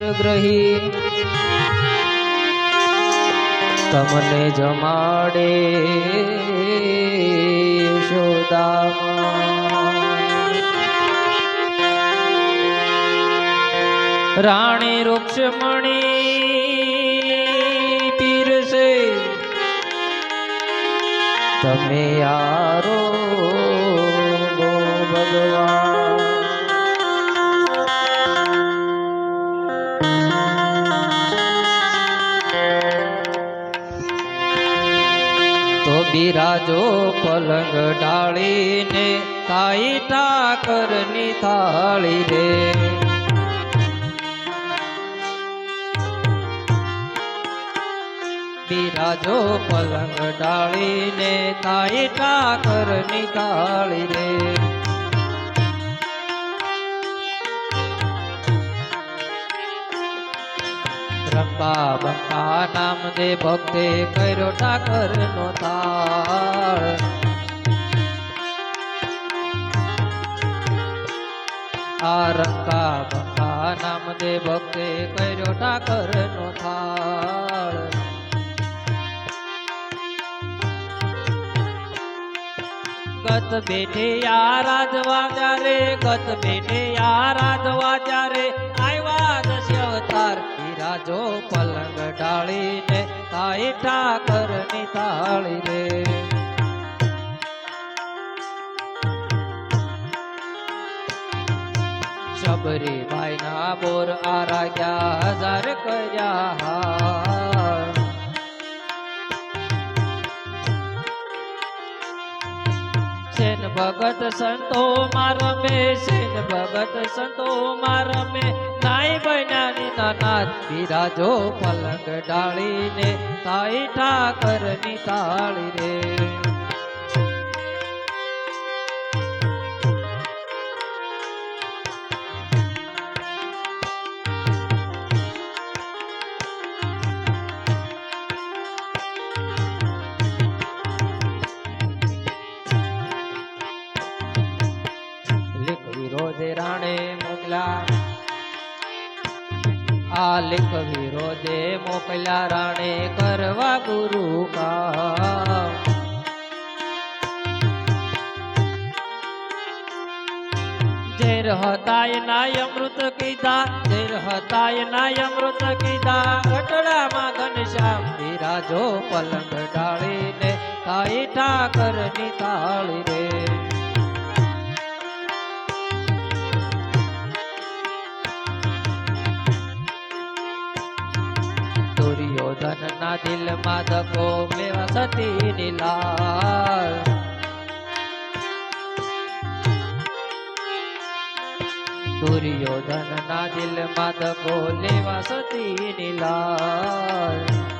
ગ્રહી તમને જમાડે શોદામાં રાણી રૂક્ષમણી પીરસે. તમે યારો ભગવાન. બિરાજો પલંગ ડાળીને તાઈ ઠાકરની થાળી રે બિરાજો પલંગ ડાળીને તાઈ ઠાકરની થાળી રે રંબા બંબા નામ દે ભક્તે કર્યો ઠાકર નો તાળ. આ રંબા બંબા નામ દે ભક્તે કર્યો ઠાકર નો થાળ ગત બેઠે આ રાજવા જ્યારે ગત બેઠે આ રાજવા અવતાર બિરાજો પલંગ ઢાળીને તાઈ ઠાકરની તાળી રે. શબરી ભાઈ ના બોર આરાગ્યા હજાર કર્યા હાર સેન ભગત સંતો મારમે સેન ભગત સંતો મારમે નાય બન્યાની નાનાથ બિરાજો પલંગ ડાળીને તાઈ ઠાકરની તાળી રે. રાણે મોકલા આ લેખ વિરોધે મોકલા રાણે કરવા ગુરુ કામ ઝેર હતા એના અમૃત કીધા, જેર હતા એના અમૃત કીધા. અટડામાં ઘનશ્યામ બિરાજો પલંગ ડાળીને તાઈ ઠાકરની તાળી રે. ના દિલમાં દકો મેવા સતી નીલાલ દુર્યોધન ના દિલમાં દકો લેવા સતી નીલાલ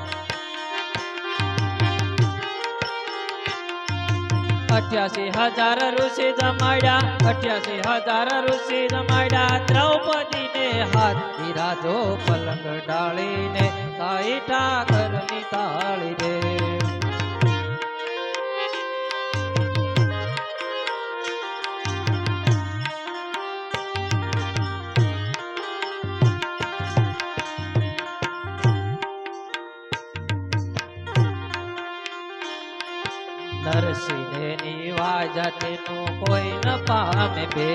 અઠ્યાસી હજાર ઋષિ જમાડ્યા, અઠ્યાસી હજાર ઋષિ જમાડ્યા દ્રૌપદી ને હાથ બિરાજો પલંગ ડાળીને તાઈ ઠાકરની તાળી રે નરસિંહની વાજતનું કોઈ ન પામે બે.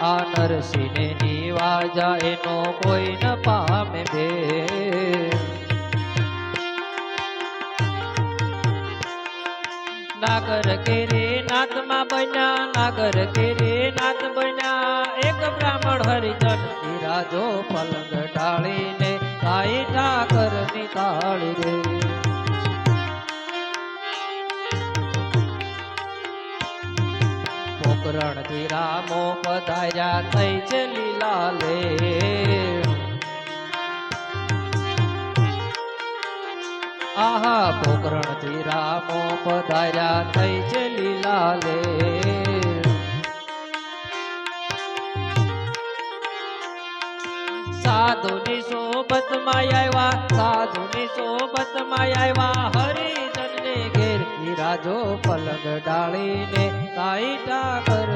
આ નરસિંહની વાજા એનો કોઈ ન પામે બે. નાગર કેરે નાથમાં બન્યા, નાગર કેરે નાથ બન્યા, એક બ્રાહ્મણ હરિજન રાજો પલંગ તાઈ તાળી રે. પોકરણથી રામો પધાર્યા થઈ છે લીલા લે આહા પોકરણથી રામો પધાર્યા સાધુની સોબતમાં આવ્યા, સાધુની સોબતમાં આવ્યા, હરિજનને ઘેર બિરાજો પલંગ ડાળીને તાઈ ઠાકર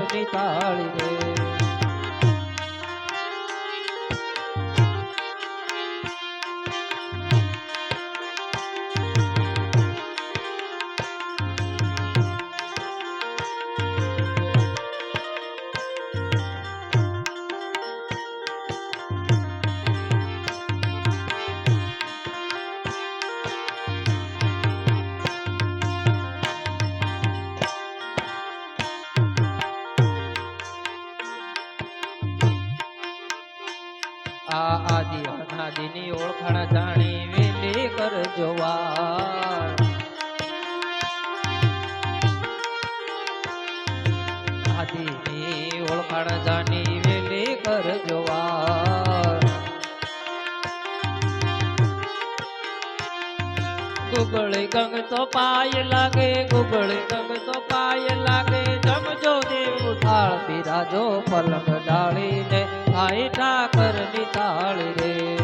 ની આદિ આદિની ઓળખાણ જાણી વેલી આદિ આદિની ઓળખાણ જાણી વેલી કરજો ગુગળી ગંગ તો પાય લાગે, ગુગળી ગંગ તો પાય લાગે. જમજો દેવ થાળ બિરાજો પલંગ ડાળીને આઈ ઠાકરની થાળી રે.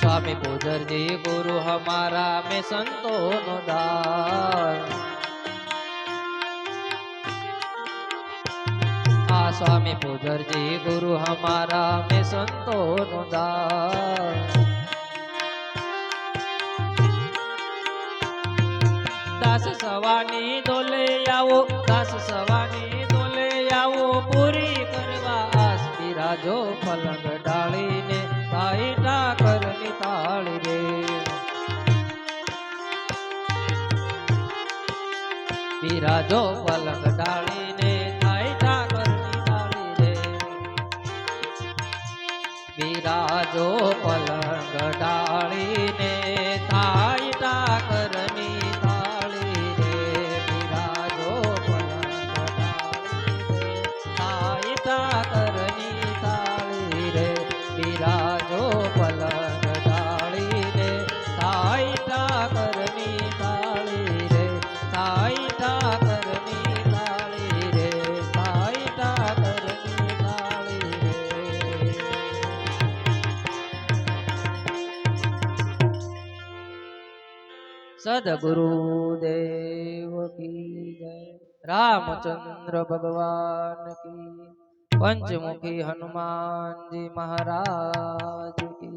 સ્વામી પૂજરજી ગુરુ હમારા મે સંતો નો દાન. આ સ્વામી પૂજરજી ગુરુ હમારા મે સંતો નો દાર દાસ સવાની ડોલે આવો, દાસ સવાની ડોલે આવો, પૂરી કરવા આસ બિરાજો પલંગ ડાળીને, તાઈ ઠાકરની તાળી રે. બિરાજો પલંગ ડાળીને, તાઈ ઠાકરની તાળી રે. બિરાજો પલંગ ડાળીને થાય સદગુરુ દેવ કી જય રામચંદ્ર ભગવાન કી પંચમુખી હનુમાનજી મહારાજ કી